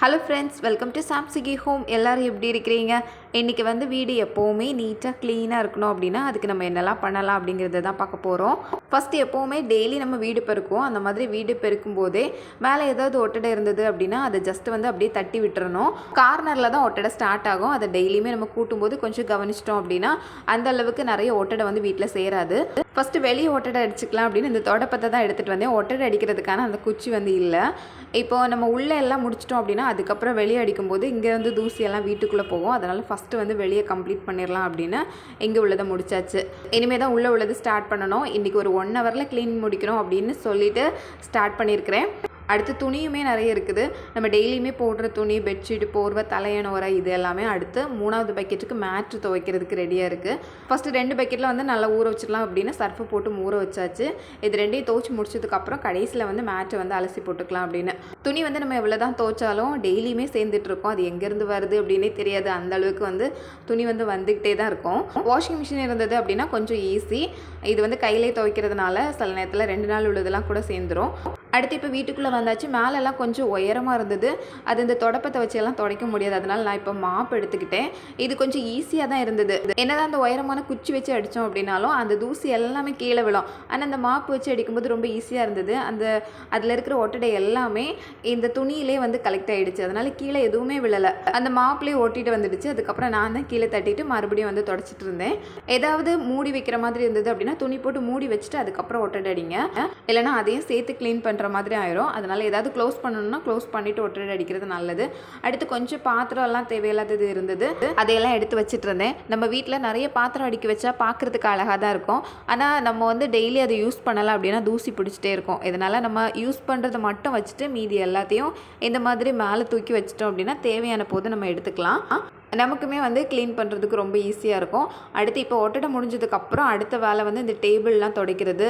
Hello friends welcome to சாம்சிகி home எல்லோரும் எப்படி இருக்கிறீங்க? இன்றைக்கி வந்து வீடு எப்போவுமே நீட்டாக க்ளீனாக இருக்கணும் அப்படின்னா அதுக்கு நம்ம என்னெல்லாம் பண்ணலாம் அப்படிங்கிறத தான் பார்க்க போகிறோம் ஃபஸ்ட்டு எப்போவுமே டெய்லி நம்ம வீடு பெருக்குவோம். அந்த மாதிரி வீடு பெருக்கும் போதே மேலே ஏதாவது ஒட்டடை இருந்தது அப்படின்னா அதை ஜஸ்ட் வந்து அப்படியே தட்டி விட்டுறணும். கார்னரில் தான் ஒட்டடை ஸ்டார்ட் ஆகும். அதை டெய்லியுமே நம்ம கூட்டும்போது கொஞ்சம் கவனிச்சிட்டோம் அப்படின்னா அந்த அளவுக்கு நிறைய ஒட்டடை வந்து வீட்டில் சேராது. ஃபஸ்ட்டு வெளியே ஒட்டடை அடிச்சுக்கலாம் அப்படின்னு இந்த தொடப்பத்தை தான் எடுத்துகிட்டு வந்தேன். ஒட்டடை அடிக்கிறதுக்கான அந்த குச்சி வந்து இல்லை. இப்போ நம்ம உள்ளே எல்லாம் முடிச்சிட்டோம் அப்படின்னா அதுக்கப்புறம் வெளியே அடிக்கும்போது இங்கேருந்து தூசியெல்லாம் வீட்டுக்குள்ளே போகும். அதனால் ஃபஸ்ட் ஃபஸ்ட்டு வந்து வெளியே கம்ப்ளீட் பண்ணிடலாம் அப்படின்னு இங்கே உள்ளதை முடிச்சாச்சு. இனிமேல் தான் உள்ளே உள்ளது ஸ்டார்ட் பண்ணணும். இன்றைக்கி ஒரு ஒன் ஹவரில் க்ளீன் முடிக்கணும் அப்படின்னு சொல்லிட்டு ஸ்டார்ட் பண்ணியிருக்கிறேன் அடுத்து துணியுமே நிறைய இருக்குது. நம்ம டெய்லியுமே போடுற துணி பெட்ஷீட் போர்வை தலையணோரை இது எல்லாமே அடுத்து மூணாவது பக்கெட்டுக்கு மேட்ரு துவைக்கிறதுக்கு ரெடியாக இருக்குது ஃபஸ்ட்டு ரெண்டு பக்கெட்டில் வந்து நல்லா ஊற வச்சிடலாம் அப்படின்னு சர்ஃபை போட்டு ஊற வச்சாச்சு. இது ரெண்டையும் துவச்சி முடிச்சதுக்கப்புறம் கடைசியில் வந்து மேட்ரை வந்து அலசி போட்டுக்கலாம் அப்படின்னு. துணி வந்து நம்ம எவ்வளோ தான் துவைச்சாலும் டெய்லியுமே சேர்ந்துட்டுருக்கோம் அது எங்கேருந்து வருது அப்படின்னே தெரியாது. அந்த அளவுக்கு வந்து துணி வந்து வந்துக்கிட்டே தான் இருக்கும். வாஷிங் மிஷின் இருந்தது அப்படின்னா கொஞ்சம் ஈஸி இது வந்து கையிலே துவைக்கிறதுனால சில நேரத்தில் ரெண்டு நாள் உள்ளதெல்லாம் கூட சேர்ந்துரும். அடுத்து இப்போ வீட்டுக்குள்ளே வந்தாச்சு. மேலெல்லாம் கொஞ்சம் உயரமாக இருந்தது. அது இந்த தொடப்பத்தை வச்சு எல்லாம் துடைக்க முடியாது. அதனால் நான் இப்போ மாப் எடுத்துக்கிட்டேன். இது கொஞ்சம் ஈஸியாக தான் இருந்தது. என்னதான் அந்த உயரமான குச்சி வச்சு அடித்தோம் அப்படின்னாலும் அந்த தூசி எல்லாமே கீழே விழும். ஆனால் அந்த மாப்பு வச்சு அடிக்கும்போது ரொம்ப ஈஸியாக இருந்தது. அந்த அதில் இருக்கிற ஒட்டடை எல்லாமே இந்த துணியிலே வந்து கலெக்ட் ஆகிடுச்சு அதனால் கீழே எதுவுமே விழலை. அந்த மாப்பிலே ஒட்டிட்டு வந்துடுச்சு. அதுக்கப்புறம் நான் தான் கீழே தட்டிட்டு மறுபடியும் வந்து தொடச்சிட்டு இருந்தேன். ஏதாவது மூடி வைக்கிற மாதிரி இருந்தது அப்படின்னா துணி போட்டு மூடி வச்சுட்டு அதுக்கப்புறம் ஒட்டடை அடிங்க. இல்லைனா அதையும் சேர்த்து க்ளீன் பண்ணுற மாதிரி ஆயிரும். அதனால் ஏதாவது க்ளோஸ் பண்ணணும்னா க்ளோஸ் பண்ணிவிட்டு ஒட்டடி அடிக்கிறது நல்லது. அடுத்து கொஞ்சம் பாத்திரம் எல்லாம் தேவையில்லாதது இருந்தது. அதையெல்லாம் எடுத்து வச்சுட்டு இருந்தேன். நம்ம வீட்டில் நிறைய பாத்திரம் அடிக்க வச்சா பார்க்குறதுக்கு அழகாக தான் இருக்கும். ஆனால் நம்ம வந்து டெய்லி அதை யூஸ் பண்ணலாம் அப்படின்னா தூசி பிடிச்சிட்டே இருக்கும். இதனால் நம்ம யூஸ் பண்ணுறதை மட்டும் வச்சுட்டு மீதி எல்லாத்தையும் இந்த மாதிரி மேலே தூக்கி வச்சிட்டோம் அப்படின்னா தேவையான போது நம்ம எடுத்துக்கலாம். நமக்குமே வந்து க்ளீன் பண்ணுறதுக்கு ரொம்ப ஈஸியாக இருக்கும். அடுத்து இப்போ ஒட்டடை முடிஞ்சதுக்கப்புறம் அடுத்த வேலை வந்து இந்த டேபிள்லாம் துடைக்கிறது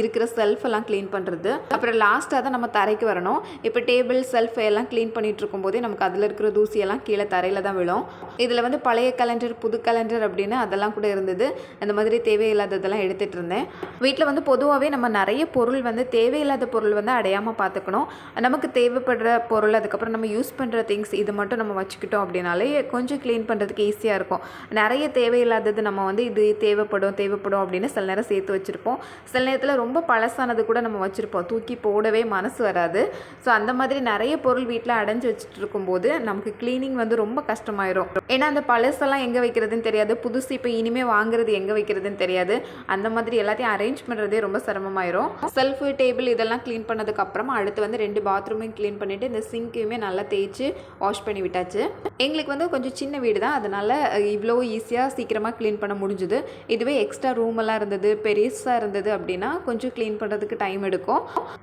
இருக்கிற செல்ஃப் எல்லாம் க்ளீன் பண்ணுறது அப்புறம் லாஸ்ட்டாக தான் நம்ம தரைக்கு வரணும். இப்போ டேபிள் செல்ஃப் எல்லாம் க்ளீன் பண்ணிகிட்டு இருக்கும்போதே நமக்கு அதில் இருக்கிற தூசியெல்லாம் கீழே தரையில் தான் விழும். இதில் வந்து பழைய கலண்டர் புது கலண்டர் அப்படின்னு அதெல்லாம் கூட இருந்தது. அந்த மாதிரி தேவையில்லாததெல்லாம் எடுத்துகிட்டு இருந்தேன். வீட்டில் வந்து பொதுவாகவே நம்ம நிறைய பொருள் வந்து தேவையில்லாத பொருள் வந்து அடையாமல் பார்த்துக்கணும் நமக்கு தேவைப்படுற பொருள் அதுக்கப்புறம் நம்ம யூஸ் பண்ணுற திங்ஸ் இது மட்டும் நம்ம வச்சுக்கிட்டோம் அப்படின்னாலே கொஞ்சம் கொஞ்சம் க்ளீன் பண்ணுறதுக்கு ஈஸியாக இருக்கும். நிறைய தேவையில்லாதது நம்ம வந்து இது தேவைப்படும் தேவைப்படும் அப்படின்னு சில நேரம் சேர்த்து வச்சுருப்போம். சில நேரத்தில் ரொம்ப பழசானது கூட நம்ம வச்சுருப்போம். தூக்கி போடவே மனசு வராது. ஸோ அந்த மாதிரி நிறைய பொருள் வீட்டில் அடைஞ்சு வச்சுட்டு இருக்கும்போது நமக்கு க்ளீனிங் வந்து ரொம்ப கஷ்டமாயிரும். ஏன்னா அந்த பழசெல்லாம் எங்கே வைக்கிறதுன்னு தெரியாது. புதுசு இப்போ இனிமேல் வாங்குறது எங்கே வைக்கிறதுன்னு தெரியாது. அந்த மாதிரி எல்லாத்தையும் அரேஞ்ச் பண்ணுறதே ரொம்ப சிரமமாயிரும். செல்ஃபு டேபிள் இதெல்லாம் க்ளீன் பண்ணதுக்கப்புறமா அடுத்து வந்து ரெண்டு பாத்ரூமையும் க்ளீன் பண்ணிவிட்டு இந்த சிங்க்கையுமே நல்லா தேய்ச்சி வாஷ் பண்ணி விட்டாச்சு. எங்களுக்கு வந்து கொஞ்சம் சின்ன வீடு தான். அதனால் இவ்வளோ ஈஸியாக சீக்கிரமாக க்ளீன் பண்ண முடிஞ்சுது. இதுவே எக்ஸ்ட்ரா ரூம் எல்லாம் இருந்தது பெருசாக இருந்தது அப்படின்னா கொஞ்சம் க்ளீன் பண்ணுறதுக்கு டைம் எடுக்கும்.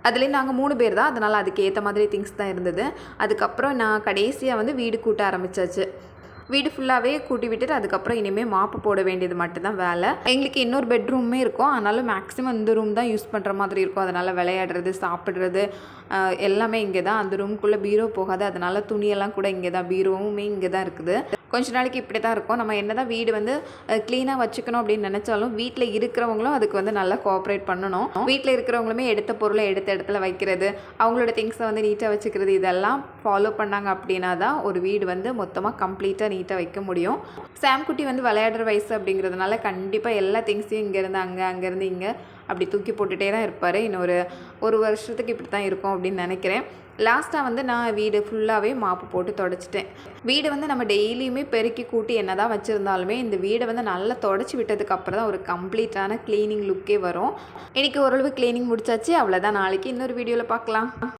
அதுலேயும் நாங்கள் மூணு பேர் தான். அதனால் அதுக்கு ஏற்ற மாதிரி திங்ஸ் தான் இருந்தது. அதுக்கப்புறம் நான் கடைசியாக வந்து வீடு கூட்ட ஆரம்பித்தாச்சு வீடு ஃபுல்லாகவே கூட்டி விட்டுட்டு அதுக்கப்புறம் இனிமேல் மாப்பு போட வேண்டியது மட்டும்தான் வேலை. எங்களுக்கு இன்னொரு பெட்ரூமே இருக்கும். அதனால மேக்ஸிமம் இந்த ரூம் தான் யூஸ் பண்ணுற மாதிரி இருக்கும். அதனால் விளையாடுறது சாப்பிட்றது எல்லாமே இங்கே தான் அந்த ரூம்குள்ளே பீரோ போகாது. அதனால் துணியெல்லாம் கூட இங்கே தான் பீரோவுமே இங்கே தான் இருக்குது. கொஞ்ச நாளைக்கு இப்படி தான் இருக்கும். நம்ம என்ன தான் வீடு வந்து க்ளீனாக வச்சுக்கணும் அப்படின்னு நினச்சாலும் வீட்டில் இருக்கிறவங்களும் அதுக்கு வந்து நல்லா கோஆப்ரேட் பண்ணணும். வீட்டில் இருக்கிறவங்களுமே எடுத்த பொருளை எடுத்த இடத்துல வைக்கிறது அவங்களோட திங்ஸை வந்து நீட்டாக வச்சுக்கிறது இதெல்லாம் ஃபாலோ பண்ணாங்க அப்படின்னா தான் ஒரு வீடு வந்து மொத்தமாக கம்ப்ளீட்டாக நீட்டாக வைக்க முடியும். சாம்குட்டி வந்து விளையாடுற வயசு அப்படிங்கிறதுனால கண்டிப்பாக எல்லா திங்ஸையும் இங்கேருந்து அங்கே அங்கேருந்து இங்கே அப்படி தூக்கி போட்டுகிட்டே தான் இருப்பார். இன்னொரு ஒரு வருஷத்துக்கு இப்படி தான் இருக்கும் அப்படின்னு நினைக்கிறேன். லாஸ்ட்டாக வந்து நான் வீடு ஃபுல்லாகவே மாப்பு போட்டு தொடச்சிட்டேன். வீடு வந்து நம்ம டெய்லியுமே பெருக்கி கூட்டி என்ன தான் வச்சுருந்தாலுமே இந்த வீடை வந்து நல்லா தொடச்சி விட்டதுக்கப்புறம் தான் ஒரு கம்ப்ளீட்டான க்ளீனிங் லுக்கே வரும். இன்றைக்கி ஓரளவு க்ளீனிங் முடிச்சாச்சு. அவ்வளோதான் நாளைக்கு இன்னொரு வீடியோவில் பார்க்கலாம்.